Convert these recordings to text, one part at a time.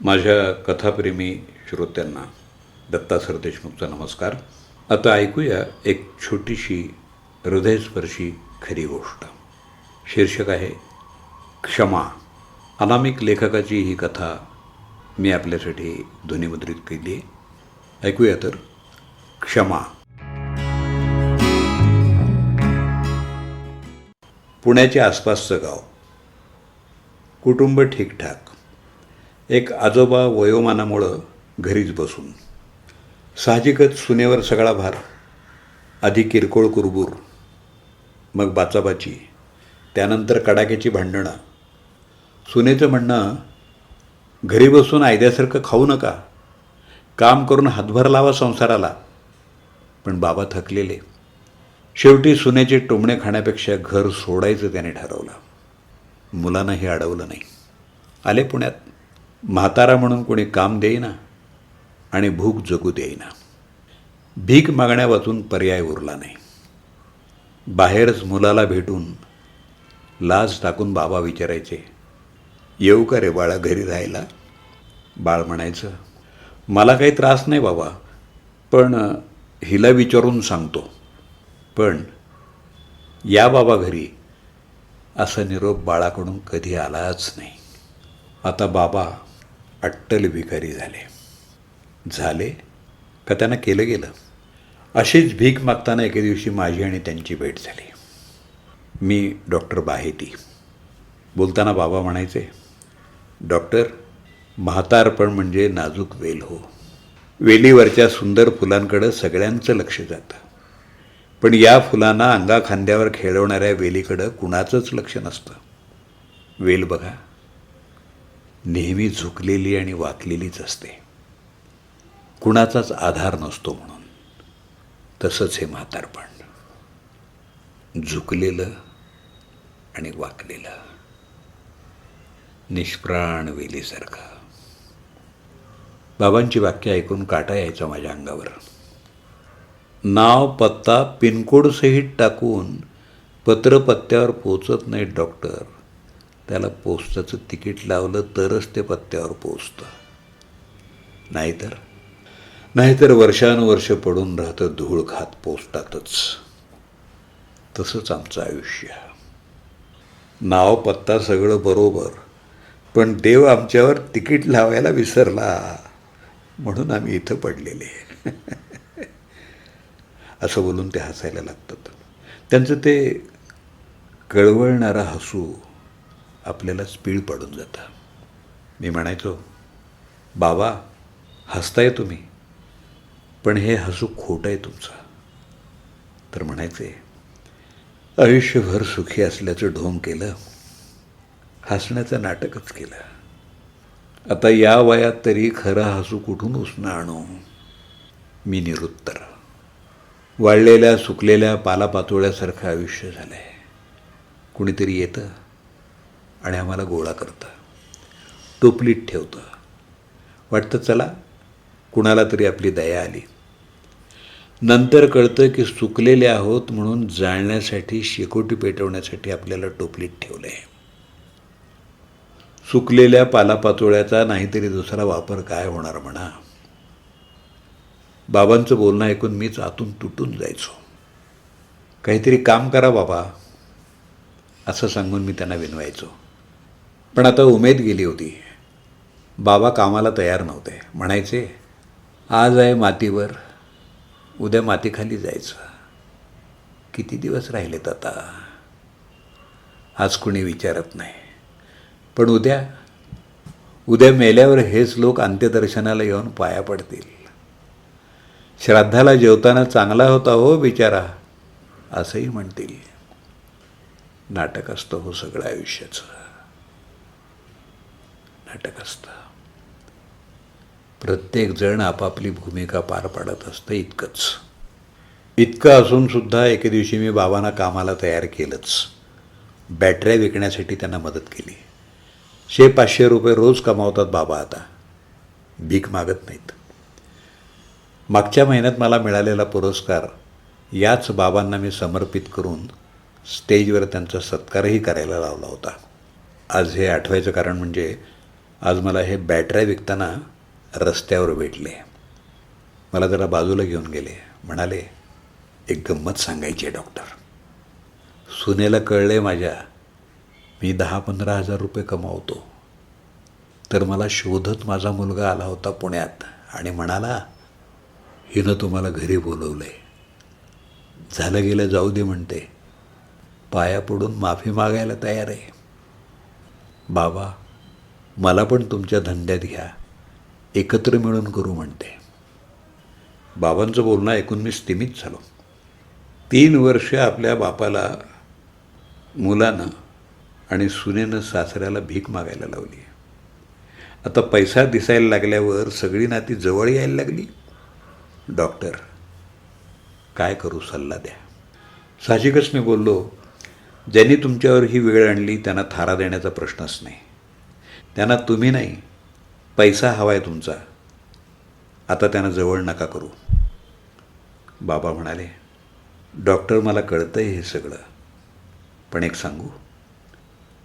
माझ्या कथाप्रेमी श्रोत्यांना दत्ता सरदेशमुखचा नमस्कार. आता ऐकूया एक छोटीशी हृदयस्पर्शी खरी गोष्ट. शीर्षक आहे क्षमा. अनामिक लेखकाची ही कथा मी आपल्यासाठी ध्वनिमुद्रित केली. आहे ऐकूया तर क्षमा. पुण्याच्या आसपासचं गाव. कुटुंब ठीकठाक. एक आजोबा वयोमानामुळं घरीच बसून. साहजिकच सुनेवर सगळा भार. आधी किरकोळ कुरबूर. मग बाचाबाची. त्यानंतर कडाक्याची भांडणं. सुनेचं म्हणणं घरी बसून आयद्यासारखं खाऊ नका. काम करून हातभार लावा संसाराला. पण बाबा थकलेले. शेवटी सुनेचे टोमणे खाण्यापेक्षा घर सोडायचं त्याने ठरवलं. मुलांनाही अडवलं नाही. आले पुण्यात. म्हातारा म्हणून कोणी काम देईना आणि भूक जगू देईना. भीक मागण्यावाचून पर्याय उरला नाही. बाहेरच मुलाला भेटून लाज टाकून बाबा विचारायचे येऊ का रे बाळा घरी राहायला? बाळ म्हणायचं मला काही त्रास नाही बाबा पण हिला विचारून सांगतो. पण या बाबा घरी असा निरोप बाळाकडून कधी आलाच नाही. आता बाबा अट्टल भिकारी झाले. झाले का त्यांना केलं गेलं? अशीच भीक मागताना एके दिवशी माझी आणि त्यांची भेट झाली. मी डॉक्टर बाहेती बोलताना बाबा म्हणायचे डॉक्टर म्हातारपण म्हणजे नाजूक वेल हो. वेलीवरच्या सुंदर फुलांकडं सगळ्यांचं लक्ष जातं. पण या फुलांना अंगा खांद्यावर खेळवणाऱ्या वेलीकडं कुणाचंच लक्ष नसतं. वेल बघा नेहमी झुकलेली आणि वाकलेलीच असते. कुणाचाच आधार नसतो म्हणून. तसंच हे म्हातारपण. झुकलेलं आणि वाकलेलं. निष्प्राण वेलीसारखं. बाबांची वाक्य ऐकून काटा यायचा माझ्या अंगावर. नाव पत्ता पिनकोडसहित टाकून पत्र पत्त्यावर पोचत नाहीत डॉक्टर. त्याला पोस्टाचं तिकीट लावलं तरच ते पत्त्यावर पोचतं नाहीतर? नाहीतर वर्षानुवर्ष पडून राहतं धूळ खात पोस्टातच. तसंच आमचं आयुष्य. नाव पत्ता सगळं बरोबर पण देव आमच्यावर तिकीट लावायला विसरला म्हणून आम्ही इथं पडलेले. असं बोलून ते हसायला लागतात. त्यांचं ते कळवळणारा हसू आपल्याला स्पीड पडून जातं. मी म्हणायचो बाबा हसताय तुम्ही पण हे हसू खोटं आहे तुमचं. तर म्हणायचे आयुष्यभर सुखी असल्याचं ढोंग केलं हसण्याचं नाटकच केलं. आता या वयात तरी खरं हसू कुठून उसणं आणू? मी निरुत्तर. वाळलेल्या सुकलेल्या पालापाचोळ्यासारखं आयुष्य झालं आहे कुणीतरी येतं आणि आम्हाला गोळा करतं. टोपलीत ठेवतं. वाटतं चला कुणाला तरी आपली दया आली. नंतर कळतं की सुकलेले आहोत म्हणून जाळण्यासाठी शेकोटी पेटवण्यासाठी आपल्याला टोपलीत ठेवलं आहे सुकलेल्या पालापाचोळ्याचा नाहीतरी दुसरा वापर काय होणार म्हणा? बाबांचं बोलणं ऐकून मीच आतून तुटून जायचो. काहीतरी काम करा बाबा असं सांगून मी त्यांना विनवायचो. पण आता उमेद गेली होती. बाबा कामाला तयार नव्हते. म्हणायचे आज आहे मातीवर उद्या मातीखाली जायचं. किती दिवस राहिलेत आता? आज कुणी विचारत नाही. पण उद्या उद्या मेल्यावर हेच लोक अंत्यदर्शनाला येऊन पाया पडतील. श्राद्धाला जेवताना चांगला होता हो बिचारा असंही म्हणतील. नाटक असतं हो सगळं आयुष्याचं. नाटक असतं. प्रत्येकजण आपापली भूमिका पार पाडत असतं इतकंच. इतकं असूनसुद्धा एके दिवशी मी बाबांना कामाला तयार केलंच. बॅटऱ्या विकण्यासाठी त्यांना मदत केली. शे पाचशे रुपये रोज कमावतात बाबा आता. भीक मागत नाहीत. मागच्या महिन्यात मला मिळालेला पुरस्कार याच बाबांना मी समर्पित करून स्टेजवर त्यांचा सत्कारही करायला लावला होता. आज हे आठवायचं कारण म्हणजे आज मला हे बॅटऱ्या विकताना रस्त्यावर भेटले. मला जरा बाजूला घेऊन गेले. म्हणाले एक गंमत सांगायची आहे डॉक्टर. सुनेला कळले माझ्या मी दहा पंधरा हजार रुपये कमावतो. तर मला शोधत माझा मुलगा आला होता पुण्यात आणि म्हणाला हिनं तुम्हाला घरी बोलवलंय. झालं गेलं जाऊ दे म्हणते. पाया पडून माफी मागायला तयार आहे. बाबा मला पण तुमच्या धंद्यात घ्या. एकत्र मिळून करू म्हणते. बाबांचं बोलणं ऐकून मी स्थिमित झालो. तीन वर्ष आपल्या बापाला मुलानं आणि सुनेनं सासऱ्याला भीक मागायला लावली. आता पैसा दिसायला लागल्यावर सगळी नाती जवळ यायला लागली. डॉक्टर काय करू सल्ला द्या. साहजिकच मी बोललो ज्यांनी तुमच्यावर ही वेळ आणली त्यांना थारा देण्याचा प्रश्नच नाही. त्यांना तुम्ही नाही पैसा हवा आहे तुमचा. आता त्यांना जवळ नका करू. बाबा म्हणाले डॉक्टर मला कळतं आहे हे सगळं. पण एक सांगू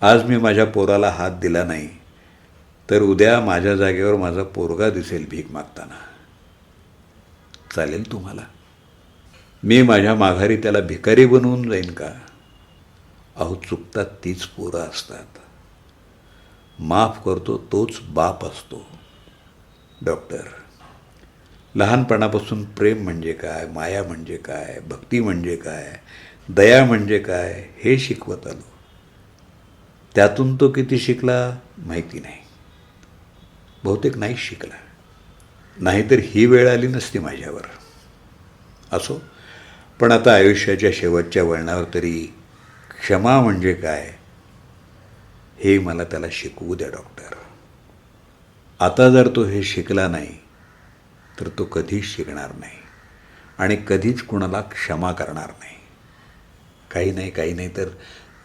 आज मी माझ्या पोराला हात दिला नाही तर उद्या माझ्या जागेवर माझा पोरगा दिसेल भीक मागताना. चालेल तुम्हाला. मी माझ्या माघारी त्याला भिकारी बनवून जाईन का? अहो चुकतात तीच पोरं असतात. माफ करतो तोच बाप असतो. डॉक्टर लहानपणापासून प्रेम म्हणजे काय माया म्हणजे काय भक्ती म्हणजे काय दया म्हणजे काय हे शिकवत आलो. त्यातून तो किती शिकला माहिती नाही. बहुतेक नाही शिकला. नाहीतर ही वेळ आली नसती माझ्यावर. असो. पण आता आयुष्याच्या शेवटच्या वळणावर तरी क्षमा म्हणजे काय हे मला त्याला शिकवू द्या डॉक्टर. आता जर तो हे शिकला नाही तर तो कधीच शिकणार नाही आणि कधीच कुणाला क्षमा करणार नाही. काही नाही काही नाही तर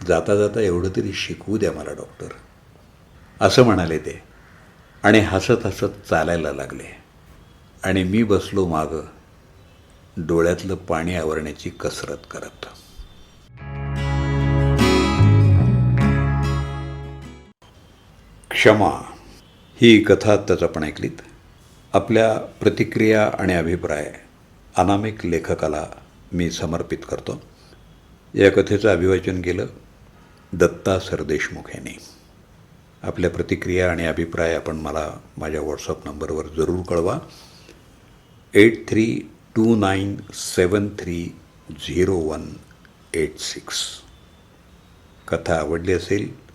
जाता जाता एवढं तरी शिकवू द्या मला डॉक्टर. असं म्हणाले ते आणि हसत हसत चालायला लागले. आणि मी बसलो मागं डोळ्यातलं पाणी आवरण्याची कसरत करत. क्षमा ही कथा आत्ताच आपण ऐकलीत. आपल्या प्रतिक्रिया आणि अभिप्राय अनामिक लेखकाला मी समर्पित करतो. या कथेचं अभिवाचन केलं दत्ता सरदेशमुख यांनी. आपल्या प्रतिक्रिया आणि अभिप्राय आपण मला माझ्या व्हॉट्सअप नंबरवर जरूर कळवा. Eight three two nine seven three zero one eight six. कथा आवडली असेल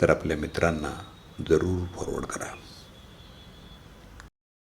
तर आपल्या मित्रांना जरूर फॉरवर्ड करा.